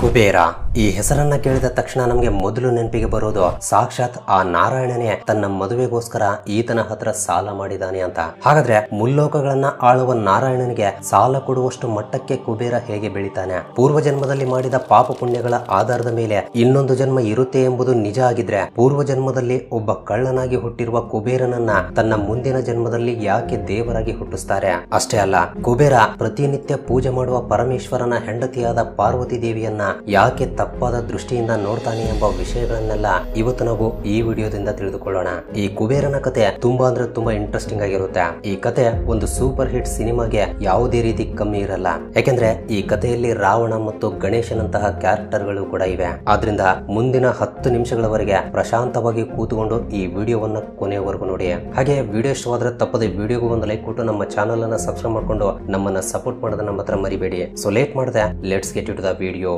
ಕುಬೇರ. ಈ ಹೆಸರನ್ನ ಕೇಳಿದ ತಕ್ಷಣ ನಮಗೆ ಮೊದಲು ನೆನಪಿಗೆ ಬರೋದು, ಸಾಕ್ಷಾತ್ ಆ ನಾರಾಯಣನೇ ತನ್ನ ಮದುವೆಗೋಸ್ಕರ ಈತನ ಹತ್ರ ಸಾಲ ಮಾಡಿದಾನೆ ಅಂತ. ಹಾಗಾದ್ರೆ ಮುಲ್ಲೋಕಗಳನ್ನ ಆಳುವ ನಾರಾಯಣನಿಗೆ ಸಾಲ ಕೊಡುವಷ್ಟು ಮಟ್ಟಕ್ಕೆ ಕುಬೇರ ಹೇಗೆ ಬೆಳಿತಾನೆ? ಪೂರ್ವ ಜನ್ಮದಲ್ಲಿ ಮಾಡಿದ ಪಾಪ ಪುಣ್ಯಗಳ ಆಧಾರದ ಮೇಲೆ ಇನ್ನೊಂದು ಜನ್ಮ ಇರುತ್ತೆ ಎಂಬುದು ನಿಜ ಆಗಿದ್ರೆ ಪೂರ್ವ ಜನ್ಮದಲ್ಲಿ ಒಬ್ಬ ಕಳ್ಳನಾಗಿ ಹುಟ್ಟಿರುವ ಕುಬೇರನನ್ನ ತನ್ನ ಮುಂದಿನ ಜನ್ಮದಲ್ಲಿ ಯಾಕೆ ದೇವರಾಗಿ ಹುಟ್ಟಿಸ್ತಾರೆ? ಅಷ್ಟೇ ಅಲ್ಲ, ಕುಬೇರ ಪ್ರತಿನಿತ್ಯ ಪೂಜೆ ಮಾಡುವ ಪರಮೇಶ್ವರನ ಹೆಂಡತಿಯಾದ ಪಾರ್ವತಿ ದೇವಿಯನ್ನ ಯಾಕೆ ತಪ್ಪಾದ ದೃಷ್ಟಿಯಿಂದ ನೋಡ್ತಾನೆ ಎಂಬ ವಿಷಯಗಳನ್ನೆಲ್ಲ ಇವತ್ತು ನಾವು ಈ ವಿಡಿಯೋದಿಂದ ತಿಳಿದುಕೊಳ್ಳೋಣ. ಈ ಕುಬೇರನ ಕತೆ ತುಂಬಾ ಅಂದ್ರೆ ತುಂಬಾ ಇಂಟ್ರೆಸ್ಟಿಂಗ್ ಆಗಿರುತ್ತೆ. ಈ ಕತೆ ಒಂದು ಸೂಪರ್ ಹಿಟ್ ಸಿನಿಮಾಗೆ ಯಾವುದೇ ರೀತಿ ಕಮ್ಮಿ ಇರಲ್ಲ. ಯಾಕೆಂದ್ರೆ ಈ ಕಥೆಯಲ್ಲಿ ರಾವಣ ಮತ್ತು ಗಣೇಶನಂತಹ ಕ್ಯಾರೆಕ್ಟರ್ಗಳು ಕೂಡ ಇವೆ. ಆದ್ರಿಂದ ಮುಂದಿನ ಹತ್ತು ನಿಮಿಷಗಳವರೆಗೆ ಪ್ರಶಾಂತವಾಗಿ ಕೂತುಕೊಂಡು ಈ ವಿಡಿಯೋವನ್ನ ಕೊನೆಯವರೆಗೂ ನೋಡಿ. ಹಾಗೆ ವಿಡಿಯೋ ಇಷ್ಟವಾದ್ರೆ ತಪ್ಪದೆ ವಿಡಿಯೋಗೂ ಒಂದು ಲೈಕ್ ಕೊಟ್ಟು ನಮ್ಮ ಚಾನಲ್ ಅನ್ನ ಸಬ್ಸ್ಕ್ರೈಬ್ ಮಾಡ್ಕೊಂಡು ನಮ್ಮನ್ನ ಸಪೋರ್ಟ್ ಮಾಡೋದನ್ನ ಮಾತ್ರ ಮರಿಬೇಡಿ. ಸೊ ಲೇಟ್ ಮಾಡದೆ let's get it the video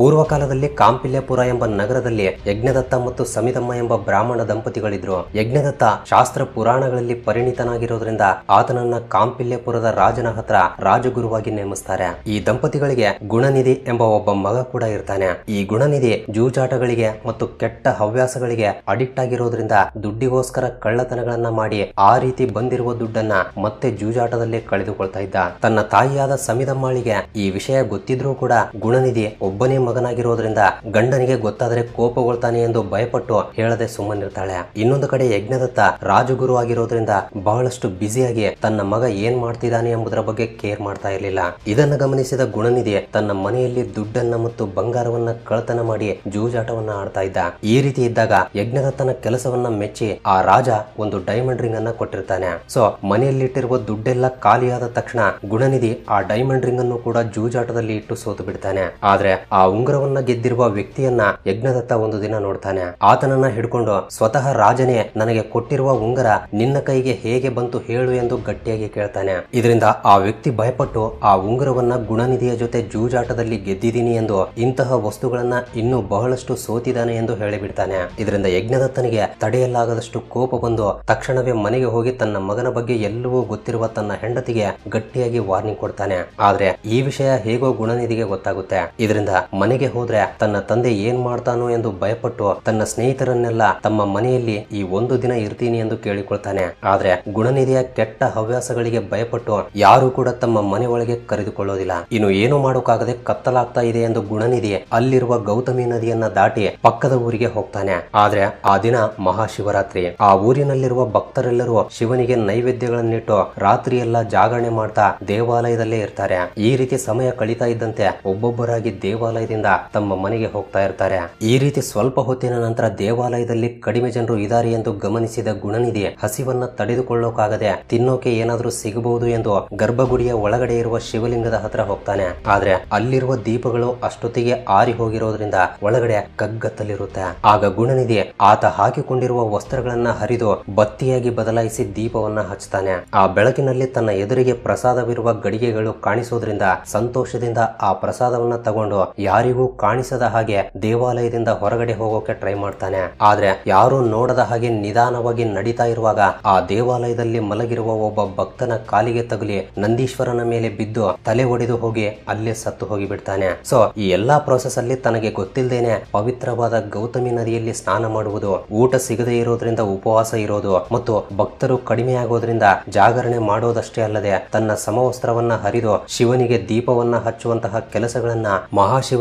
ಪೂರ್ವಕಾಲದಲ್ಲಿ Kampilyapura ಎಂಬ ನಗರದಲ್ಲಿ ಯಜ್ಞದತ್ತ ಮತ್ತು ಸಮಿದಮ್ಮ ಎಂಬ ಬ್ರಾಹ್ಮಣ ದಂಪತಿಗಳಿದ್ರು. ಯಜ್ಞದತ್ತ ಶಾಸ್ತ್ರ ಪುರಾಣಗಳಲ್ಲಿ ಪರಿಣಿತನಾಗಿರೋದ್ರಿಂದ ಆತನನ್ನ ಕಾಂಪಿಲ್ಯಪುರದ ರಾಜನ ಹತ್ರ ರಾಜಗುರುವಾಗಿ ನೇಮಿಸ್ತಾರೆ. ಈ ದಂಪತಿಗಳಿಗೆ ಗುಣನಿಧಿ ಎಂಬ ಒಬ್ಬ ಮಗ ಕೂಡ ಇರ್ತಾನೆ. ಈ ಗುಣನಿಧಿ ಜೂಜಾಟಗಳಿಗೆ ಮತ್ತು ಕೆಟ್ಟ ಹವ್ಯಾಸಗಳಿಗೆ ಅಡಿಕ್ಟ್ ಆಗಿರೋದ್ರಿಂದ ದುಡ್ಡಿಗೋಸ್ಕರ ಕಳ್ಳತನಗಳನ್ನ ಮಾಡಿ ಆ ರೀತಿ ಬಂದಿರುವ ದುಡ್ಡನ್ನ ಮತ್ತೆ ಜೂಜಾಟದಲ್ಲಿ ಕಳೆದುಕೊಳ್ತಾ ಇದ್ದ. ತನ್ನ ತಾಯಿಯಾದ ಸಮಿದಮ್ಮಾಳಿಗೆ ಈ ವಿಷಯ ಗೊತ್ತಿದ್ರೂ ಕೂಡ ಗುಣನಿಧಿ ಒಬ್ಬನೇ ಮಗನಾಗಿರೋದ್ರಿಂದ ಗಂಡನಿಗೆ ಗೊತ್ತಾದರೆ ಕೋಪಗೊಳ್ತಾನೆ ಎಂದು ಭಯಪಟ್ಟು ಹೇಳದೆ ಸುಮ್ಮನಿರ್ತಾಳೆ ಇನ್ನೊಂದು ಕಡೆ ಯಜ್ಞದತ್ತ ರಾಜಗುರು ಆಗಿರೋದ್ರಿಂದ ಬಹಳಷ್ಟು ಬ್ಯುಸಿಯಾಗಿ ತನ್ನ ಮಗ ಏನ್ ಮಾಡ್ತಿದ್ದಾನೆ ಎಂಬುದರ ಬಗ್ಗೆ ಕೇರ್ ಮಾಡ್ತಾ ಇರಲಿಲ್ಲ. ಇದನ್ನ ಗಮನಿಸಿದ ಗುಣನಿಧಿ ತನ್ನ ಮನೆಯಲ್ಲಿ ದುಡ್ಡನ್ನ ಮತ್ತು ಬಂಗಾರವನ್ನ ಕಳತನ ಮಾಡಿ ಜೂಜಾಟವನ್ನ ಆಡ್ತಾ ಇದ್ದ. ಈ ರೀತಿ ಇದ್ದಾಗ ಯಜ್ಞದತ್ತನ ಕೆಲಸವನ್ನ ಮೆಚ್ಚಿ ಆ ರಾಜ ಒಂದು ಡೈಮಂಡ್ ರಿಂಗ್ ಅನ್ನ ಕೊಟ್ಟಿರ್ತಾನೆ. ಸೊ ಮನೆಯಲ್ಲಿಟ್ಟಿರುವ ದುಡ್ಡೆಲ್ಲ ಖಾಲಿಯಾದ ತಕ್ಷಣ ಗುಣನಿಧಿ ಆ ಡೈಮಂಡ್ ರಿಂಗ್ ಅನ್ನು ಕೂಡ ಜೂಜಾಟದಲ್ಲಿ ಇಟ್ಟು ಸೋತು ಬಿಡ್ತಾನೆ. ಆದ್ರೆ ಆ ಉಂಗುರವನ್ನ ಗೆದ್ದಿರುವ ವ್ಯಕ್ತಿಯನ್ನ ಯಜ್ಞದತ್ತ ಒಂದು ದಿನ ನೋಡ್ತಾನೆ. ಆತನನ್ನ ಹಿಡ್ಕೊಂಡು ಸ್ವತಃ ರಾಜನೇ ನನಗೆ ಕೊಟ್ಟಿರುವ ಉಂಗರ ನಿನ್ನ ಕೈಗೆ ಹೇಗೆ ಬಂತು ಹೇಳು ಎಂದು ಗಟ್ಟಿಯಾಗಿ ಕೇಳ್ತಾನೆ. ಇದರಿಂದ ಆ ವ್ಯಕ್ತಿ ಭಯಪಟ್ಟು ಆ ಉಂಗುರವನ್ನ ಗುಣನಿಧಿಯ ಜೊತೆ ಜೂಜಾಟದಲ್ಲಿ ಗೆದ್ದಿದ್ದೀನಿ ಎಂದು ಇಂತಹ ವಸ್ತುಗಳನ್ನ ಇನ್ನೂ ಬಹಳಷ್ಟು ಸೋತಿದ್ದಾನೆ ಎಂದು ಹೇಳಿಬಿಡ್ತಾನೆ. ಇದರಿಂದ ಯಜ್ಞದತ್ತನಿಗೆ ತಡೆಯಲಾಗದಷ್ಟು ಕೋಪ ಬಂದು ತಕ್ಷಣವೇ ಮನೆಗೆ ಹೋಗಿ ತನ್ನ ಮಗನ ಬಗ್ಗೆ ಎಲ್ಲವೂ ಗೊತ್ತಿರುವ ತನ್ನ ಹೆಂಡತಿಗೆ ಗಟ್ಟಿಯಾಗಿ ವಾರ್ನಿಂಗ್ ಕೊಡ್ತಾನೆ. ಆದ್ರೆ ಈ ವಿಷಯ ಹೇಗೋ ಗುಣನಿಧಿಗೆ ಗೊತ್ತಾಗುತ್ತೆ. ಇದರಿಂದ ಮನೆಗೆ ಹೋದ್ರೆ ತನ್ನ ತಂದೆ ಏನ್ ಮಾಡ್ತಾನೋ ಎಂದು ಭಯಪಟ್ಟು ತನ್ನ ಸ್ನೇಹಿತರನ್ನೆಲ್ಲ ತಮ್ಮ ಮನೆಯಲ್ಲಿ ಈ ಒಂದು ದಿನ ಇರ್ತೀನಿ ಎಂದು ಕೇಳಿಕೊಳ್ತಾನೆ. ಆದ್ರೆ ಗುಣನಿಧಿಯ ಕೆಟ್ಟ ಹವ್ಯಾಸಗಳಿಗೆ ಭಯಪಟ್ಟು ಯಾರು ಕೂಡ ತಮ್ಮ ಮನೆ ಒಳಗೆ ಕರೆದುಕೊಳ್ಳೋದಿಲ್ಲ. ಇನ್ನು ಏನು ಮಾಡೋಕ್ಕಾಗದೆ ಕತ್ತಲಾಗ್ತಾ ಇದೆ ಎಂದು ಗುಣನಿಧಿ ಅಲ್ಲಿರುವ ಗೌತಮಿ ನದಿಯನ್ನ ದಾಟಿ ಪಕ್ಕದ ಊರಿಗೆ ಹೋಗ್ತಾನೆ. ಆದ್ರೆ ಆ ದಿನ ಮಹಾಶಿವರಾತ್ರಿ. ಆ ಊರಿನಲ್ಲಿರುವ ಭಕ್ತರೆಲ್ಲರೂ ಶಿವನಿಗೆ ನೈವೇದ್ಯಗಳನ್ನಿಟ್ಟು ರಾತ್ರಿ ಎಲ್ಲ ಜಾಗರಣೆ ಮಾಡ್ತಾ ದೇವಾಲಯದಲ್ಲೇ ಇರ್ತಾರೆ. ಈ ರೀತಿ ಸಮಯ ಕಳೀತಾ ಇದ್ದಂತೆ ಒಬ್ಬೊಬ್ಬರಾಗಿ ದೇವಾಲಯದಿಂದ ತಮ್ಮ ಮನೆಗೆ ಹೋಗ್ತಾ ಇರ್ತಾರೆ. ಈ ರೀತಿ ಸ್ವಲ್ಪ ಹೊತ್ತಿನ ನಂತರ ದೇವಾಲಯದಲ್ಲಿ ಕಡಿಮೆ ಜನರು ಇದ್ದಾರೆ ಎಂದು ಗಮನಿಸಿದ ಗುಣನಿಧಿ ಹಸಿವನ್ನ ತಡೆದುಕೊಳ್ಳೋಕಾಗದೆ ತಿನ್ನೋಕೆ ಏನಾದರೂ ಸಿಗಬಹುದು ಎಂದು ಗರ್ಭಗುಡಿಯ ಒಳಗಡೆ ಇರುವ ಶಿವಲಿಂಗದ ಹತ್ರ ಹೋಗ್ತಾನೆ. ಆದ್ರೆ ಅಲ್ಲಿರುವ ದೀಪಗಳು ಅಷ್ಟೊತ್ತಿಗೆ ಆರಿ ಹೋಗಿರೋದ್ರಿಂದ ಒಳಗಡೆ ಕಗ್ಗತ್ತಲಿರುತ್ತೆ. ಆಗ ಗುಣನಿಧಿ ಆತ ಹಾಕಿಕೊಂಡಿರುವ ವಸ್ತ್ರಗಳನ್ನ ಹರಿದು ಬತ್ತಿಯಾಗಿ ಬದಲಾಯಿಸಿ ದೀಪವನ್ನ ಹಚ್ತಾನೆ. ಆ ಬೆಳಕಿನಲ್ಲಿ ತನ್ನ ಎದುರಿಗೆ ಪ್ರಸಾದವಿರುವ ಗಡಿಗೆಗಳು ಕಾಣಿಸೋದ್ರಿಂದ ಸಂತೋಷದಿಂದ ಆ ಪ್ರಸಾದವನ್ನ ತಗೊಂಡು ಯಾರಿಗೂ ಕಾಣಿಸದ ಹಾಗೆ ದೇವಾಲಯದಿಂದ ಹೊರಗಡೆ ಹೋಗೋಕೆ ಟ್ರೈ ಮಾಡ್ತಾನೆ. ಆದ್ರೆ ಯಾರು ನೋಡದ ಹಾಗೆ ನಿಧಾನವಾಗಿ ನಡೀತಾ ಇರುವಾಗ ಆ ದೇವಾಲಯದಲ್ಲಿ ಮಲಗಿರುವ ಒಬ್ಬ ಭಕ್ತನ ಕಾಲಿಗೆ ತಗುಲಿ ನಂದೀಶ್ವರನ ಮೇಲೆ ಬಿದ್ದು ತಲೆ ಒಡೆದು ಹೋಗಿ ಅಲ್ಲೇ ಸತ್ತು ಹೋಗಿ ಬಿಡ್ತಾನೆ ಸೊ, ಈ ಎಲ್ಲಾ ಪ್ರೋಸೆಸ್ ಅಲ್ಲಿ ತನಗೆ ಗೊತ್ತಿಲ್ಲದೇನೆ ಪವಿತ್ರವಾದ ಗೌತಮಿ ನದಿಯಲ್ಲಿ ಸ್ನಾನ ಮಾಡುವುದು, ಊಟ ಸಿಗದೇ ಇರೋದ್ರಿಂದ ಉಪವಾಸ ಇರೋದು ಮತ್ತು ಭಕ್ತರು ಕಡಿಮೆ ಆಗೋದ್ರಿಂದ ಜಾಗರಣೆ ಮಾಡೋದಷ್ಟೇ ಅಲ್ಲದೆ ತನ್ನ ಸಮವಸ್ತ್ರವನ್ನ ಹರಿದು ಶಿವನಿಗೆ ದೀಪವನ್ನ ಹಚ್ಚುವಂತಹ ಕೆಲಸಗಳನ್ನ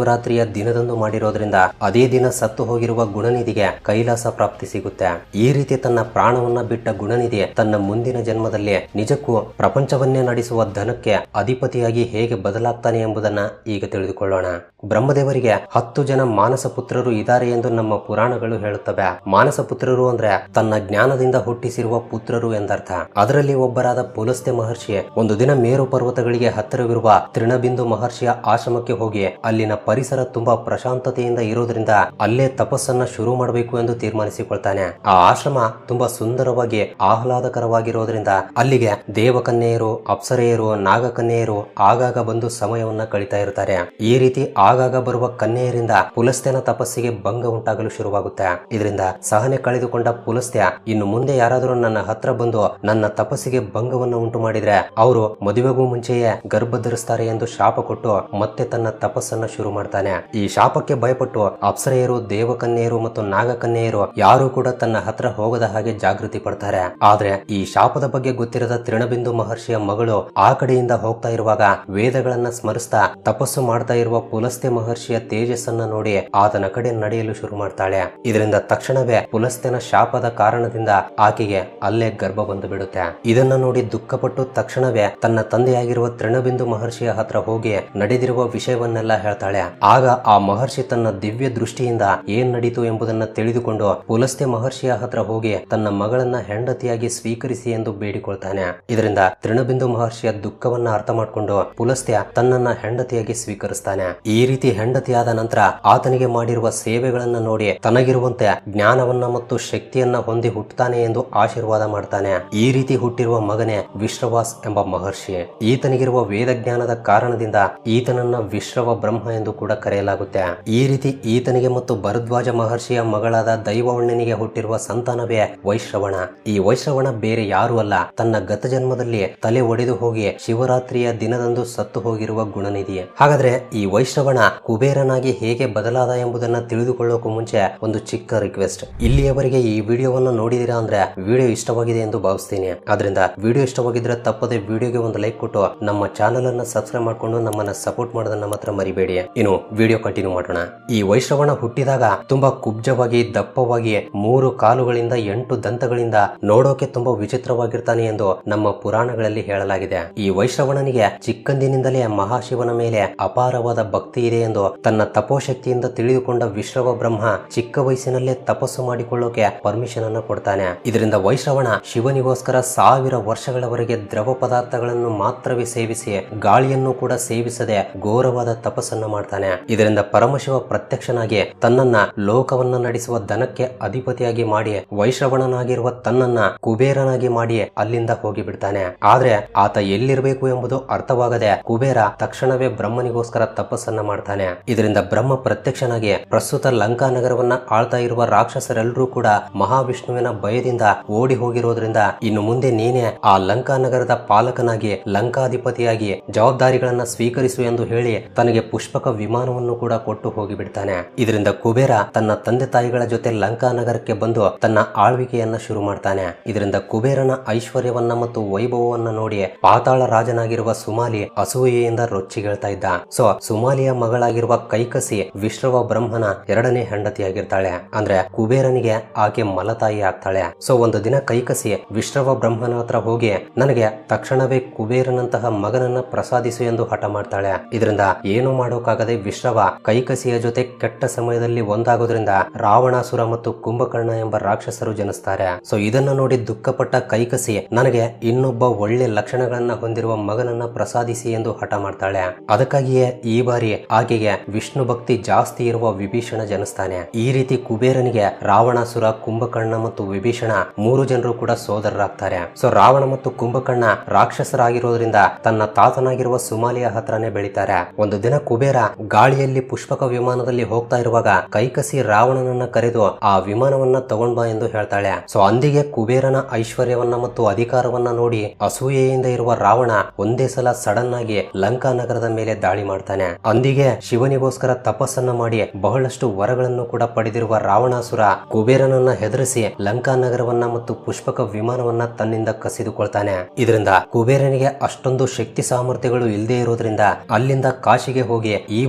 ಮಹಾಶಿವರಾತ್ರಿಯ ದಿನದಂದು ಮಾಡಿರೋದ್ರಿಂದ ಅದೇ ದಿನ ಸತ್ತು ಹೋಗಿರುವ ಗುಣನಿಧಿಗೆ ಕೈಲಾಸ ಪ್ರಾಪ್ತಿ ಸಿಗುತ್ತೆ. ಈ ರೀತಿ ತನ್ನ ಪ್ರಾಣವನ್ನ ಬಿಟ್ಟ ಗುಣನಿಧಿ ತನ್ನ ಮುಂದಿನ ಜನ್ಮದಲ್ಲಿ ನಿಜಕ್ಕೂ ಪ್ರಪಂಚವನ್ನೇ ನಡೆಸುವ ಧನಕ್ಕೆ ಅಧಿಪತಿಯಾಗಿ ಹೇಗೆ ಬದಲಾಗ್ತಾನೆ ಎಂಬುದನ್ನ ಈಗ ತಿಳಿದುಕೊಳ್ಳೋಣ. ಬ್ರಹ್ಮದೇವರಿಗೆ ಹತ್ತು ಜನ ಮಾನಸ ಪುತ್ರರು ಇದ್ದಾರೆ ಎಂದು ನಮ್ಮ ಪುರಾಣಗಳು ಹೇಳುತ್ತವೆ. ಮಾನಸ ಪುತ್ರರು ಅಂದ್ರೆ ತನ್ನ ಜ್ಞಾನದಿಂದ ಹುಟ್ಟಿಸಿರುವ ಪುತ್ರರು ಎಂದರ್ಥ. ಅದರಲ್ಲಿ ಒಬ್ಬರಾದ ಪುಲಸ್ತೆ ಮಹರ್ಷಿ ಒಂದು ದಿನ ಮೇರು ಪರ್ವತಗಳಿಗೆ ಹತ್ತಿರವಿರುವ ತೃಣಬಿಂದು ಮಹರ್ಷಿಯ ಆಶ್ರಮಕ್ಕೆ ಹೋಗಿ ಅಲ್ಲಿನ ಪರಿಸ್ಥಿತಿ ಪರಿಸರ ತುಂಬಾ ಪ್ರಶಾಂತತೆಯಿಂದ ಇರೋದ್ರಿಂದ ಅಲ್ಲೇ ತಪಸ್ಸನ್ನ ಶುರು ಮಾಡಬೇಕು ಎಂದು ತೀರ್ಮಾನಿಸಿಕೊಳ್ತಾನೆ. ಆ ಆಶ್ರಮ ತುಂಬಾ ಸುಂದರವಾಗಿ ಆಹ್ಲಾದಕರವಾಗಿರೋದ್ರಿಂದ ಅಲ್ಲಿಗೆ ದೇವಕನ್ಯೆಯರು, ಅಪ್ಸರೆಯರು, ನಾಗಕನ್ಯೆಯರು ಆಗಾಗ ಬಂದು ಸಮಯವನ್ನ ಕಳೀತಾ ಇರ್ತಾರೆ. ಈ ರೀತಿ ಆಗಾಗ ಬರುವ ಕನ್ಯೆಯರಿಂದ ಪುಲಸ್ತ್ಯನ ತಪಸ್ಸಿಗೆ ಭಂಗ ಉಂಟಾಗಲು ಶುರುವಾಗುತ್ತೆ. ಇದರಿಂದ ಸಹನೆ ಕಳೆದುಕೊಂಡ ಪುಲಸ್ತ್ಯ ಇನ್ನು ಮುಂದೆ ಯಾರಾದರೂ ನನ್ನ ಹತ್ರ ಬಂದು ನನ್ನ ತಪಸ್ಸಿಗೆ ಭಂಗವನ್ನು ಉಂಟು ಮಾಡಿದ್ರೆ ಅವರು ಮದುವೆಗೂ ಮುಂಚೆಯೇ ಗರ್ಭ ಧರಿಸ್ತಾರೆ ಎಂದು ಶಾಪ ಕೊಟ್ಟು ಮತ್ತೆ ತನ್ನ ತಪಸ್ಸನ್ನ ಶುರು ಮಾಡ್ತಾನೆ. ಈ ಶಾಪಕ್ಕೆ ಭಯಪಟ್ಟು ಅಪ್ಸರೆಯರು, ದೇವಕನ್ಯೆಯರು ಮತ್ತು ನಾಗಕನ್ಯೆಯರು ಯಾರು ಕೂಡ ತನ್ನ ಹತ್ರ ಹೋಗದ ಹಾಗೆ ಜಾಗೃತಿ ಪಡ್ತಾರೆ. ಆದ್ರೆ ಈ ಶಾಪದ ಬಗ್ಗೆ ಗೊತ್ತಿರದ ತೃಣಬಿಂದು ಮಹರ್ಷಿಯ ಮಗಳು ಆ ಕಡೆಯಿಂದ ಹೋಗ್ತಾ ಇರುವಾಗ ವೇದಗಳನ್ನ ಸ್ಮರಿಸ್ತಾ ತಪಸ್ಸು ಮಾಡ್ತಾ ಇರುವ ಪುಲಸ್ತೆ ಮಹರ್ಷಿಯ ತೇಜಸ್ಸನ್ನ ನೋಡಿ ಆತನ ಕಡೆ ನಡೆಯಲು ಶುರು ಮಾಡ್ತಾಳೆ. ಇದರಿಂದ ತಕ್ಷಣವೇ ಪುಲಸ್ತೆನ ಶಾಪದ ಕಾರಣದಿಂದ ಆಕೆಗೆ ಅಲ್ಲೇ ಗರ್ಭ ಬಂದು ಬಿಡುತ್ತೆ ಇದನ್ನ ನೋಡಿ ದುಃಖಪಟ್ಟು ತಕ್ಷಣವೇ ತನ್ನ ತಂದೆಯಾಗಿರುವ ತೃಣಬಿಂದು ಮಹರ್ಷಿಯ ಹತ್ರ ಹೋಗಿ ನಡೆದಿರುವ ವಿಷಯವನ್ನೆಲ್ಲ ಹೇಳ್ತಾಳೆ. ಆಗ ಆ ಮಹರ್ಷಿ ತನ್ನ ದಿವ್ಯ ದೃಷ್ಟಿಯಿಂದ ಏನ್ ನಡೀತು ಎಂಬುದನ್ನ ತಿಳಿದುಕೊಂಡು ಪುಲಸ್ತೆ ಮಹರ್ಷಿಯ ಹತ್ರ ಹೋಗಿ ತನ್ನ ಮಗಳನ್ನ ಹೆಂಡತಿಯಾಗಿ ಸ್ವೀಕರಿಸಿ ಎಂದು ಬೇಡಿಕೊಳ್ತಾನೆ. ಇದರಿಂದ ತೃಣಬಿಂದು ಮಹರ್ಷಿಯ ದುಃಖವನ್ನ ಅರ್ಥ ಮಾಡಿಕೊಂಡು ಪುಲಸ್ತ್ಯ ತನ್ನನ್ನ ಹೆಂಡತಿಯಾಗಿ ಸ್ವೀಕರಿಸ್ತಾನೆ. ಈ ರೀತಿ ಹೆಂಡತಿಯಾದ ನಂತರ ಆತನಿಗೆ ಮಾಡಿರುವ ಸೇವೆಗಳನ್ನ ನೋಡಿ ತನಗಿರುವಂತೆ ಜ್ಞಾನವನ್ನ ಮತ್ತು ಶಕ್ತಿಯನ್ನ ಹೊಂದಿ ಹುಟ್ಟುತ್ತಾನೆ ಎಂದು ಆಶೀರ್ವಾದ ಮಾಡ್ತಾನೆ. ಈ ರೀತಿ ಹುಟ್ಟಿರುವ ಮಗನೇ ವಿಶ್ರವಾಸ್ ಎಂಬ ಮಹರ್ಷಿ. ಈತನಿಗಿರುವ ವೇದಜ್ಞಾನದ ಕಾರಣದಿಂದ ಈತನನ್ನ ವಿಶ್ರವ ಬ್ರಹ್ಮ ಎಂದು ಕೂಡ ಕರೆಯಲಾಗುತ್ತೆ. ಈ ರೀತಿ ಈತನಿಗೆ ಮತ್ತು ಭರದ್ವಾಜ ಮಹರ್ಷಿಯ ಮಗಳಾದ ದೈವವಣ್ಣನಿಗೆ ಹುಟ್ಟಿರುವ ಸಂತಾನವೇ ವೈಶ್ರವಣ. ಈ ವೈಶ್ರವಣ ಬೇರೆ ಯಾರು ಅಲ್ಲ. ತನ್ನ ಗತ ಜನ್ಮದಲ್ಲಿ ತಲೆ ಒಡೆದು ಹೋಗಿ ಶಿವರಾತ್ರಿಯ ದಿನದಂದು ಸತ್ತು ಹೋಗಿರುವ ಗುಣನಿಧಿ. ಹಾಗಾದ್ರೆ ಈ ವೈಶ್ರವಣ ಕುಬೇರನಾಗಿ ಹೇಗೆ ಬದಲಾದ ಎಂಬುದನ್ನ ತಿಳಿದುಕೊಳ್ಳೋಕು ಮುಂಚೆ ಒಂದು ಚಿಕ್ಕ ರಿಕ್ವೆಸ್ಟ್. ಇಲ್ಲಿಯವರೆಗೆ ಈ ವಿಡಿಯೋವನ್ನು ನೋಡಿದಿರಾ ಅಂದ್ರೆ ವಿಡಿಯೋ ಇಷ್ಟವಾಗಿದೆ ಎಂದು ಭಾವಿಸ್ತೀನಿ. ಆದ್ರಿಂದ ವಿಡಿಯೋ ಇಷ್ಟವಾಗಿದ್ರೆ ತಪ್ಪದೆ ವಿಡಿಯೋಗೆ ಒಂದು ಲೈಕ್ ಕೊಟ್ಟು ನಮ್ಮ ಚಾನಲ್ ಅನ್ನ ಸಬ್ಸ್ಕ್ರೈಬ್ ಮಾಡ್ಕೊಂಡು ನಮ್ಮನ್ನ ಸಪೋರ್ಟ್ ಮಾಡೋದನ್ನ ಮಾತ್ರ ಮರಿಬೇಡಿ. ಇನ್ನು ವಿಡಿಯೋ ಕಂಟಿನ್ಯೂ ಮಾಡೋಣ. ಈ ವೈಶ್ರವಣ ಹುಟ್ಟಿದಾಗ ತುಂಬಾ ಕುಬ್ಜವಾಗಿ, ದಪ್ಪವಾಗಿ ಮೂರು ಕಾಲುಗಳಿಂದ ಎಂಟು ದಂತಗಳಿಂದ ನೋಡೋಕೆ ತುಂಬಾ ವಿಚಿತ್ರವಾಗಿರ್ತಾನೆ ಎಂದು ನಮ್ಮ ಪುರಾಣಗಳಲ್ಲಿ ಹೇಳಲಾಗಿದೆ. ಈ ವೈಶ್ರವಣನಿಗೆ ಚಿಕ್ಕಂದಿನಿಂದಲೇ ಮಹಾಶಿವನ ಮೇಲೆ ಅಪಾರವಾದ ಭಕ್ತಿ ಇದೆ ಎಂದು ತನ್ನ ತಪೋಶಕ್ತಿಯಿಂದ ತಿಳಿದುಕೊಂಡ ವಿಶ್ರವ ಬ್ರಹ್ಮ ಚಿಕ್ಕ ವಯಸ್ಸಿನಲ್ಲೇ ತಪಸ್ಸು ಮಾಡಿಕೊಳ್ಳೋಕೆ ಪರ್ಮಿಷನ್ ಅನ್ನು ಕೊಡ್ತಾನೆ. ಇದರಿಂದ ವೈಶ್ರವಣ ಶಿವನಿಗೋಸ್ಕರ ಸಾವಿರ ವರ್ಷಗಳವರೆಗೆ ದ್ರವ ಪದಾರ್ಥಗಳನ್ನು ಮಾತ್ರವೇ ಸೇವಿಸಿ, ಗಾಳಿಯನ್ನು ಕೂಡ ಸೇವಿಸದೆ ಘೋರವಾದ ತಪಸ್ಸನ್ನು ಮಾಡ್ತಾನೆ. ಇದರಿಂದ ಪರಮಶಿವ ಪ್ರತ್ಯಕ್ಷನಾಗಿ ತನ್ನನ್ನ ಲೋಕವನ್ನ ನಡೆಸುವ ದನಕ್ಕೆ ಅಧಿಪತಿಯಾಗಿ ಮಾಡಿ, ವೈಶ್ರವಣನಾಗಿರುವ ತನ್ನನ್ನ ಕುಬೇರನಾಗಿ ಮಾಡಿ ಅಲ್ಲಿಂದ ಹೋಗಿ ಬಿಡ್ತಾನೆ ಆದ್ರೆ ಆತ ಎಲ್ಲಿರಬೇಕು ಎಂಬುದು ಅರ್ಥವಾಗದೆ ಕುಬೇರ ತಕ್ಷಣವೇ ಬ್ರಹ್ಮನಿಗೋಸ್ಕರ ತಪಸ್ಸನ್ನ ಮಾಡ್ತಾನೆ. ಇದರಿಂದ ಬ್ರಹ್ಮ ಪ್ರತ್ಯಕ್ಷನಾಗಿ ಪ್ರಸ್ತುತ ಲಂಕಾ ನಗರವನ್ನ ಆಳ್ತಾ ಇರುವ ರಾಕ್ಷಸರೆಲ್ಲರೂ ಕೂಡ ಮಹಾವಿಷ್ಣುವಿನ ಭಯದಿಂದ ಓಡಿ ಹೋಗಿರೋದ್ರಿಂದ ಇನ್ನು ಮುಂದೆ ನೀನೇ ಆ ಲಂಕಾ ನಗರದ ಪಾಲಕನಾಗಿ ಲಂಕಾಧಿಪತಿಯಾಗಿ ಜವಾಬ್ದಾರಿಗಳನ್ನ ಸ್ವೀಕರಿಸು ಎಂದು ಹೇಳಿ ತನಗೆ ಪುಷ್ಪಕ ವಿಮಾನವನ್ನು ಕೂಡ ಕೊಟ್ಟು ಹೋಗಿಬಿಡ್ತಾನೆ. ಇದರಿಂದ ಕುಬೇರ ತನ್ನ ತಂದೆ ತಾಯಿಗಳ ಜೊತೆ ಲಂಕಾ ನಗರಕ್ಕೆ ಬಂದು ತನ್ನ ಆಳ್ವಿಕೆಯನ್ನ ಶುರು ಮಾಡ್ತಾನೆ. ಇದರಿಂದ ಕುಬೇರನ ಐಶ್ವರ್ಯವನ್ನ ಮತ್ತು ವೈಭವವನ್ನ ನೋಡಿ ಪಾತಾಳ ರಾಜನಾಗಿರುವ ಸುಮಾಲಿ ಅಸೂಯೆಯಿಂದ ರೊಚ್ಚಿಗೇಳ್ತಾ ಇದ್ದ. ಸೊ, ಸುಮಾಲಿಯ ಮಗಳಾಗಿರುವ ಕೈಕಸಿ ವಿಶ್ರವ ಬ್ರಹ್ಮನ ಎರಡನೇ ಹೆಂಡತಿಯಾಗಿರ್ತಾಳೆ. ಅಂದ್ರೆ ಕುಬೇರನಿಗೆ ಆಕೆ ಮಲತಾಯಿ ಆಗ್ತಾಳೆ. ಸೊ, ಒಂದು ದಿನ ಕೈಕಸಿ ವಿಶ್ರವ ಬ್ರಹ್ಮನ ಹತ್ರ ಹೋಗಿ ನನಗೆ ತಕ್ಷಣವೇ ಕುಬೇರನಂತಹ ಮಗನನ್ನ ಪ್ರಸಾದಿಸು ಎಂದು ಹಠ ಮಾಡ್ತಾಳೆ. ಇದರಿಂದ ಏನು ಮಾಡೋಕ್ಕಾಗದೆ ವಿಶ್ರವ ಕೈಕಸಿಯ ಜೊತೆ ಕೆಟ್ಟ ಸಮಯದಲ್ಲಿ ಒಂದಾಗೋದ್ರಿಂದ ರಾವಣಾಸುರ ಮತ್ತು ಕುಂಭಕರ್ಣ ಎಂಬ ರಾಕ್ಷಸರು ಜನಿಸ್ತಾರೆ. ಸೊ ಇದನ್ನ ನೋಡಿ ದುಃಖಪಟ್ಟ ಕೈಕಸಿ ನನಗೆ ಇನ್ನೊಬ್ಬ ಒಳ್ಳೆ ಲಕ್ಷಣಗಳನ್ನ ಹೊಂದಿರುವ ಮಗನನ್ನ ಪ್ರಸಾದಿಸಿ ಎಂದು ಹಠ ಮಾಡ್ತಾಳೆ. ಅದಕ್ಕಾಗಿಯೇ ಈ ಬಾರಿ ಆಕೆಗೆ ವಿಷ್ಣು ಭಕ್ತಿ ಜಾಸ್ತಿ ಇರುವ ವಿಭೀಷಣ ಜನಿಸ್ತಾನೆ. ಈ ರೀತಿ ಕುಬೇರನಿಗೆ ರಾವಣಾಸುರ, ಕುಂಭಕರ್ಣ ಮತ್ತು ವಿಭೀಷಣ ಮೂರು ಜನರು ಕೂಡ ಸೋದರರಾಗ್ತಾರೆ. ಸೊ ರಾವಣ ಮತ್ತು ಕುಂಭಕರ್ಣ ರಾಕ್ಷಸರಾಗಿರೋದ್ರಿಂದ ತನ್ನ ತಾತನಾಗಿರುವ ಸುಮಾಲಿಯ ಹತ್ರನೇ ಬೆಳಿತಾರೆ. ಒಂದು ದಿನ ಕುಬೇರ ಗಾಳಿಯಲ್ಲಿ ಪುಷ್ಪಕ ವಿಮಾನದಲ್ಲಿ ಹೋಗ್ತಾ ಇರುವಾಗ ಕೈಕಸಿ ರಾವಣನನ್ನ ಕರೆದು ಆ ವಿಮಾನವನ್ನ ತಗೊಂಡ್ಬಾ ಎಂದು ಹೇಳ್ತಾಳೆ. ಸೊ ಅಂದಿಗೆ ಕುಬೇರನ ಐಶ್ವರ್ಯವನ್ನ ಮತ್ತು ಅಧಿಕಾರವನ್ನ ನೋಡಿ ಅಸೂಯೆಯಿಂದ ಇರುವ ರಾವಣ ಒಂದೇ ಸಲ ಸಡನ್ ಆಗಿ ಲಂಕಾ ನಗರದ ಮೇಲೆ ದಾಳಿ ಮಾಡ್ತಾನೆ. ಅಂದಿಗೆ ಶಿವನಿಗೋಸ್ಕರ ತಪಸ್ಸನ್ನ ಮಾಡಿ ಬಹಳಷ್ಟು ವರಗಳನ್ನು ಕೂಡ ಪಡೆದಿರುವ ರಾವಣಾಸುರ ಕುಬೇರನನ್ನ ಹೆದರಿಸಿ ಲಂಕಾ ನಗರವನ್ನ ಮತ್ತು ಪುಷ್ಪಕ ವಿಮಾನವನ್ನ ತನ್ನಿಂದ ಕಸಿದುಕೊಳ್ತಾನೆ. ಇದರಿಂದ ಕುಬೇರನಿಗೆ ಅಷ್ಟೊಂದು ಶಕ್ತಿ ಸಾಮರ್ಥ್ಯಗಳು ಇಲ್ಲದೆ ಇರೋದ್ರಿಂದ ಅಲ್ಲಿಂದ ಕಾಶಿಗೆ ಹೋಗಿ ಈ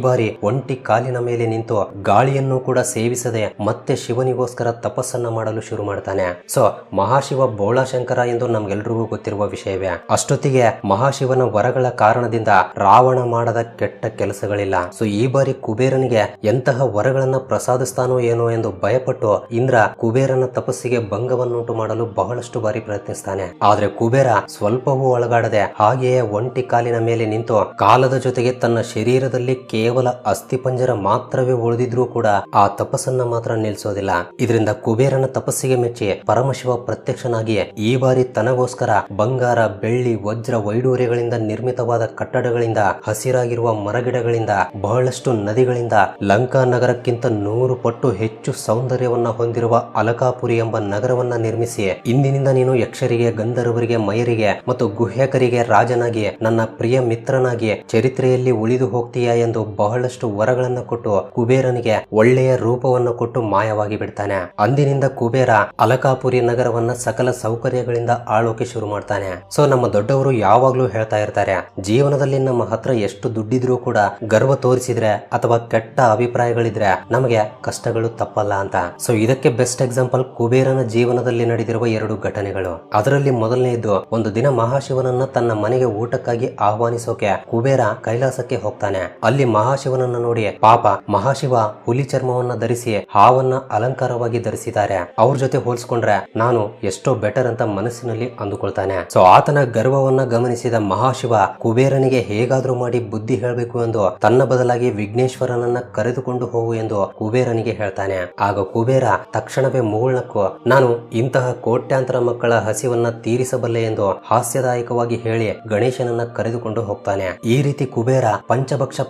ಒಂಟಿ ಕಾಲಿನ ಮೇಲೆ ನಿಂತು ಗಾಳಿಯನ್ನು ಕೂಡ ಸೇವಿಸದೆ ಮತ್ತೆ ಶಿವನಿಗೋಸ್ಕರ ತಪಸ್ಸನ್ನ ಮಾಡಲು ಶುರು ಮಾಡ್ತಾನೆ. ಸೊ, ಮಹಾಶಿವ ಬೋಳಾಶಂಕರ ಎಂದು ನಮ್ಗೆಲ್ರಿಗೂ ಗೊತ್ತಿರುವ ವಿಷಯವೇ. ಅಷ್ಟೊತ್ತಿಗೆ ಮಹಾಶಿವನ ವರಗಳ ಕಾರಣದಿಂದ ರಾವಣ ಮಾಡದ ಕೆಟ್ಟ ಕೆಲಸಗಳಿಲ್ಲ. ಸೊ, ಈ ಬಾರಿ ಕುಬೇರನಿಗೆ ಎಂತಹ ವರಗಳನ್ನ ಪ್ರಸಾದಿಸ್ತಾನೋ ಏನೋ ಎಂದು ಭಯಪಟ್ಟು ಇಂದ್ರ ಕುಬೇರನ ತಪಸ್ಸಿಗೆ ಭಂಗವನ್ನುಂಟು ಮಾಡಲು ಬಹಳಷ್ಟು ಬಾರಿ ಪ್ರಯತ್ನಿಸ್ತಾನೆ. ಆದ್ರೆ ಕುಬೇರ ಸ್ವಲ್ಪವೂ ಒಳಗಾಡದೆ ಹಾಗೆಯೇ ಒಂಟಿ ಕಾಲಿನ ಮೇಲೆ ನಿಂತು ಕಾಲದ ಜೊತೆಗೆ ತನ್ನ ಶರೀರದಲ್ಲಿ ಕೇವಲ ಕೇವಲ ಅಸ್ಥಿಪಂಜರ ಮಾತ್ರವೇ ಉಳಿದಿದ್ರೂ ಕೂಡ ಆ ತಪಸ್ಸನ್ನ ಮಾತ್ರ ನಿಲ್ಲಿಸೋದಿಲ್ಲ ಇದರಿಂದ ಕುಬೇರನ ತಪಸ್ಸಿಗೆ ಮೆಚ್ಚಿ ಪರಮಶಿವ ಪ್ರತ್ಯಕ್ಷನಾಗಿ ಈ ಬಾರಿ ತನಗೋಸ್ಕರ ಬಂಗಾರ, ಬೆಳ್ಳಿ, ವಜ್ರ ವೈಡೂರ್ಯಗಳಿಂದ ನಿರ್ಮಿತವಾದ ಕಟ್ಟಡಗಳಿಂದ, ಹಸಿರಾಗಿರುವ ಮರಗಿಡಗಳಿಂದ, ಬಹಳಷ್ಟು ನದಿಗಳಿಂದ, ಲಂಕಾ ನಗರಕ್ಕಿಂತ ನೂರು ಪಟ್ಟು ಹೆಚ್ಚು ಸೌಂದರ್ಯವನ್ನ ಹೊಂದಿರುವ ಅಲಕಾಪುರಿ ಎಂಬ ನಗರವನ್ನ ನಿರ್ಮಿಸಿ ಇಂದಿನಿಂದ ನೀನು ಯಕ್ಷರಿಗೆ, ಗಂಧರ್ವರಿಗೆ, ಮಯರಿಗೆ ಮತ್ತು ಗುಹ್ಯಕರಿಗೆ ರಾಜನಾಗಿ, ನನ್ನ ಪ್ರಿಯ ಮಿತ್ರನಾಗಿ, ಚರಿತ್ರೆಯಲ್ಲಿ ಉಳಿದು ಹೋಗ್ತೀಯಾ ಎಂದು ಬಹಳಷ್ಟು ವರಗಳನ್ನು ಕೊಟ್ಟು ಕುಬೇರನಿಗೆ ಒಳ್ಳೆಯ ರೂಪವನ್ನು ಕೊಟ್ಟು ಮಾಯವಾಗಿ ಬಿಡ್ತಾನೆ. ಅಂದಿನಿಂದ ಕುಬೇರ ಅಲಕಾಪುರಿ ನಗರವನ್ನ ಸಕಲ ಸೌಕರ್ಯಗಳಿಂದ ಆಳೋಕೆ ಶುರು ಮಾಡ್ತಾನೆ. ಸೊ, ನಮ್ಮ ದೊಡ್ಡವರು ಯಾವಾಗ್ಲೂ ಹೇಳ್ತಾ ಇರ್ತಾರೆ, ಜೀವನದಲ್ಲಿ ನಮ್ಮ ಹತ್ರ ಎಷ್ಟು ದುಡ್ಡಿದ್ರೂ ಕೂಡ ಗರ್ವ ತೋರಿಸಿದ್ರೆ ಅಥವಾ ಕೆಟ್ಟ ಅಭಿಪ್ರಾಯಗಳಿದ್ರೆ ನಮಗೆ ಕಷ್ಟಗಳು ತಪ್ಪಲ್ಲ ಅಂತ. ಸೊ, ಇದಕ್ಕೆ ಬೆಸ್ಟ್ ಎಕ್ಸಾಂಪಲ್ ಕುಬೇರನ ಜೀವನದಲ್ಲಿ ನಡೆದಿರುವ ಎರಡು ಘಟನೆಗಳು. ಅದರಲ್ಲಿ ಮೊದಲನೆಯದು ಒಂದು ದಿನ ಮಹಾಶಿವನನ್ನ ತನ್ನ ಮನೆಗೆ ಊಟಕ್ಕಾಗಿ ಆಹ್ವಾನಿಸೋಕೆ ಕುಬೇರ ಕೈಲಾಸಕ್ಕೆ ಹೋಗ್ತಾನೆ. ಅಲ್ಲಿ ಮಹಾಶಿವನನ್ನ ನೋಡಿ ಪಾಪ ಮಹಾಶಿವ ಹುಲಿ ಚರ್ಮವನ್ನ ಧರಿಸಿ ಹಾವನ್ನ ಅಲಂಕಾರವಾಗಿ ಧರಿಸಿದ್ದಾರೆ. ಅವ್ರ ಜೊತೆ ಹೋಲಿಸ್ಕೊಂಡ್ರೆ ನಾನು ಎಷ್ಟೋ ಬೆಟರ್ ಅಂತ ಮನಸ್ಸಿನಲ್ಲಿ ಅಂದುಕೊಳ್ತಾನೆ. ಸೊ ಆತನ ಗರ್ವವನ್ನ ಗಮನಿಸಿದ ಮಹಾಶಿವ ಕುಬೇರನಿಗೆ ಹೇಗಾದ್ರೂ ಮಾಡಿ ಬುದ್ಧಿ ಹೇಳಬೇಕು ಎಂದು ತನ್ನ ಬದಲಾಗಿ ವಿಘ್ನೇಶ್ವರನನ್ನ ಕರೆದುಕೊಂಡು ಹೋಗು ಎಂದು ಕುಬೇರನಿಗೆ ಹೇಳ್ತಾನೆ. ಆಗ ಕುಬೇರ ತಕ್ಷಣವೇ ಮುಗುಳ್ನಕ್ಕು ನಾನು ಇಂತಹ ಕೋಟ್ಯಾಂತರ ಮಕ್ಕಳ ಹಸಿವನ್ನ ತೀರಿಸಬಲ್ಲೆ ಎಂದು ಹಾಸ್ಯದಾಯಕವಾಗಿ ಹೇಳಿ ಗಣೇಶನನ್ನ ಕರೆದುಕೊಂಡು ಹೋಗ್ತಾನೆ. ಈ ರೀತಿ ಕುಬೇರ ಪಂಚಭಕ್ಷ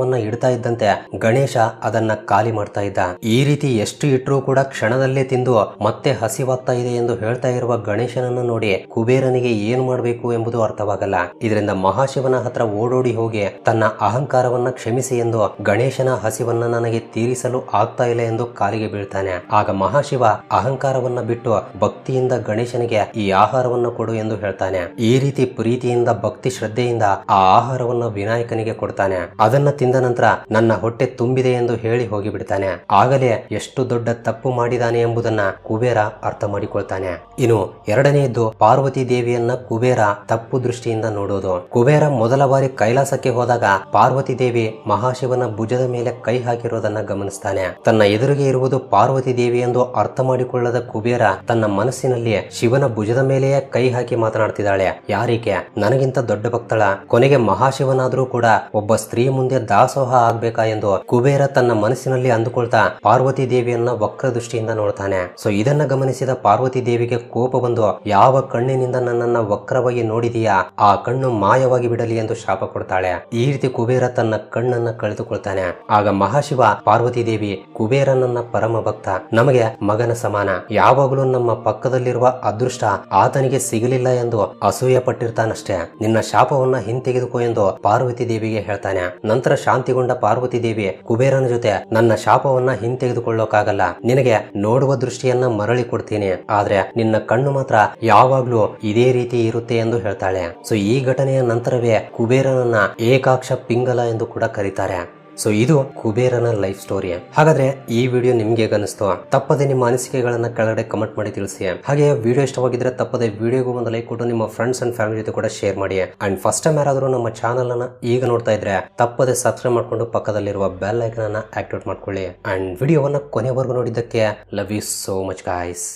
ಪರಮಾನ್ನವನ್ನ ಇಡ್ತಾ ಇದ್ದಂತೆ ಗಣೇಶ ಅದನ್ನ ಖಾಲಿ ಮಾಡ್ತಾ ಇದ್ದ. ಈ ರೀತಿ ಎಷ್ಟು ಇಟ್ಟರೂ ಕೂಡ ಕ್ಷಣದಲ್ಲೇ ತಿಂದು ಮತ್ತೆ ಹಸಿವಾಗ್ತಾ ಇದೆ ಎಂದು ಹೇಳ್ತಾ ಇರುವ ಗಣೇಶನನ್ನು ನೋಡಿ ಕುಬೇರನಿಗೆ ಏನ್ ಮಾಡಬೇಕು ಎಂಬುದು ಅರ್ಥವಾಗಲ್ಲ. ಇದರಿಂದ ಮಹಾಶಿವನ ಹತ್ರ ಓಡೋಡಿ ಹೋಗಿ ತನ್ನ ಅಹಂಕಾರವನ್ನ ಕ್ಷಮಿಸಿ ಎಂದು ಗಣೇಶನ ಹಸಿವನ್ನ ನನಗೆ ತೀರಿಸಲು ಆಗ್ತಾ ಇಲ್ಲ ಎಂದು ಕಾಲಿಗೆ ಬೀಳ್ತಾನೆ. ಆಗ ಮಹಾಶಿವ ಅಹಂಕಾರವನ್ನ ಬಿಟ್ಟು ಭಕ್ತಿಯಿಂದ ಗಣೇಶನಿಗೆ ಈ ಆಹಾರವನ್ನ ಕೊಡು ಎಂದು ಹೇಳ್ತಾನೆ. ಈ ರೀತಿ ಪ್ರೀತಿಯಿಂದ, ಭಕ್ತಿ ಶ್ರದ್ಧೆಯಿಂದ ಆ ಆಹಾರವನ್ನ ವಿನಾಯಕನಿಗೆ ಕೊಡ್ತಾನೆ. ಅದನ್ನ ನಂತರ ನನ್ನ ಹೊಟ್ಟೆ ತುಂಬಿದೆ ಎಂದು ಹೇಳಿ ಹೋಗಿಬಿಡ್ತಾನೆ. ಆಗಲೇ ಎಷ್ಟು ದೊಡ್ಡ ತಪ್ಪು ಮಾಡಿದಾನೆ ಎಂಬುದನ್ನ ಕುಬೇರ ಅರ್ಥ ಮಾಡಿಕೊಳ್ತಾನೆ. ಇನ್ನು ಎರಡನೆಯದ್ದು ಪಾರ್ವತಿ ದೇವಿಯನ್ನ ಕುಬೇರ ತಪ್ಪು ದೃಷ್ಟಿಯಿಂದ ನೋಡೋದು. ಕುಬೇರ ಮೊದಲ ಬಾರಿ ಕೈಲಾಸಕ್ಕೆ ಹೋದಾಗ ಪಾರ್ವತಿ ದೇವಿ ಮಹಾಶಿವನ ಭುಜದ ಮೇಲೆ ಕೈ ಹಾಕಿರೋದನ್ನ ಗಮನಿಸ್ತಾನೆ. ತನ್ನ ಎದುರಿಗೆ ಇರುವುದು ಪಾರ್ವತಿ ದೇವಿ ಎಂದು ಅರ್ಥ ಮಾಡಿಕೊಳ್ಳದ ಕುಬೇರ ತನ್ನ ಮನಸ್ಸಿನಲ್ಲಿ ಶಿವನ ಭುಜದ ಮೇಲೆಯೇ ಕೈ ಹಾಕಿ ಮಾತನಾಡ್ತಿದ್ದಾಳೆ. ಯಾರಿಕೆ? ನನಗಿಂತ ದೊಡ್ಡ ಭಕ್ತಳ. ಕೊನೆಗೆ ಮಹಾಶಿವನಾದ್ರೂ ಕೂಡ ಒಬ್ಬ ಸ್ತ್ರೀ ಮುಂದೆ ದಾಸೋಹ ಆಗ್ಬೇಕಾ ಎಂದು ಕುಬೇರ ತನ್ನ ಮನಸ್ಸಿನಲ್ಲಿ ಅಂದುಕೊಳ್ತಾ ಪಾರ್ವತಿ ದೇವಿಯನ್ನ ವಕ್ರ ದೃಷ್ಟಿಯಿಂದ ನೋಡ್ತಾನೆ. ಸೊ ಇದನ್ನ ಗಮನಿಸಿದ ಪಾರ್ವತಿ ದೇವಿಗೆ ಕೋಪ ಬಂದು, ಯಾವ ಕಣ್ಣಿನಿಂದ ನನ್ನನ್ನ ವಕ್ರವಾಗಿ ನೋಡಿದೀಯಾ? ಆ ಕಣ್ಣು ಮಾಯವಾಗಿ ಬಿಡಲಿ ಎಂದು ಶಾಪ ಕೊಡ್ತಾಳೆ. ಈ ರೀತಿ ಕುಬೇರ ತನ್ನ ಕಣ್ಣನ್ನ ಕಳೆದುಕೊಳ್ತಾನೆ. ಆಗ ಮಹಾಶಿವ, ಪಾರ್ವತಿ ದೇವಿ ಕುಬೇರನನ್ನ ಪರಮ ಭಕ್ತ ನಮಗೆ ಮಗನ ಸಮಾನ. ಯಾವಾಗಲೂ ನಮ್ಮ ಪಕ್ಕದಲ್ಲಿರುವ ಅದೃಷ್ಟ ಆತನಿಗೆ ಸಿಗಲಿಲ್ಲ ಎಂದು ಅಸೂಯ ಪಟ್ಟಿರ್ತಾನಷ್ಟೇ ನಿನ್ನ ಶಾಪವನ್ನ ಹಿಂತೆಗೆದುಕೋ ಎಂದು ಪಾರ್ವತಿ ದೇವಿಗೆ ಹೇಳ್ತಾನೆ. ನಂತರ ಶಾಂತಿಗೊಂಡ ಪಾರ್ವತಿ ದೇವಿ ಕುಬೇರನ ಜೊತೆ ನನ್ನ ಶಾಪವನ್ನ ಹಿಂತೆಗೆದುಕೊಳ್ಳೋಕಾಗಲ್ಲ. ನಿನಗೆ ನೋಡುವ ದೃಷ್ಟಿಯನ್ನ ಮರಳಿ ಕೊಡ್ತೀನಿ. ಆದ್ರೆ ನಿನ್ನ ಕಣ್ಣು ಮಾತ್ರ ಯಾವಾಗ್ಲೂ ಇದೇ ರೀತಿ ಇರುತ್ತೆ ಎಂದು ಹೇಳ್ತಾಳೆ. ಸೊ ಈ ಘಟನೆಯ ನಂತರವೇ ಕುಬೇರನನ್ನ ಏಕಾಕ್ಷ ಪಿಂಗಲ ಎಂದು ಕೂಡ ಕರೀತಾರೆ. ಸೊ ಇದು ಕುಬೇರನ ಲೈಫ್ ಸ್ಟೋರಿ ಹಾಗಾದ್ರೆ ಈ ವಿಡಿಯೋ ನಿಮ್ಗೆ ಅನಿಸ್ತು ತಪ್ಪದೆ ನಿಮ್ಮ ಅನಿಸಿಕೆಗಳನ್ನ ಕೆಳಗಡೆ ಕಮೆಂಟ್ ಮಾಡಿ ತಿಳಿಸಿ. ಹಾಗೆ ವಿಡಿಯೋ ಇಷ್ಟವಾಗಿದ್ರೆ ತಪ್ಪದೆ ವಿಡಿಯೋಗೂ ಒಂದು ಲೈಕ್ ಕೊಟ್ಟು ನಿಮ್ಮ ಫ್ರೆಂಡ್ಸ್ ಅಂಡ್ ಫ್ಯಾಮಿಲಿ ಜೊತೆ ಕೂಡ ಶೇರ್ ಮಾಡಿ. ಅಂಡ್ ಫಸ್ಟ್ ಟೈಮ್ ಯಾರಾದರೂ ನಮ್ಮ ಚಾನಲ್ ಅನ್ನ ಈಗ ನೋಡ್ತಾ ಇದ್ರೆ, ತಪ್ಪದೆ ಸಬ್ಸ್ಕ್ರೈಬ್ ಮಾಡ್ಕೊಂಡು ಪಕ್ಕದಲ್ಲಿರುವ ಬೆಲ್ ಐಕನ್ ಅನ್ನ ಆಕ್ಟಿವೇಟ್ ಮಾಡ್ಕೊಳ್ಳಿ. ಅಂಡ್ ವಿಡಿಯೋವನ್ನ ಕೊನೆವರೆಗೂ ನೋಡಿದ್ದಕ್ಕೆ love you so much guys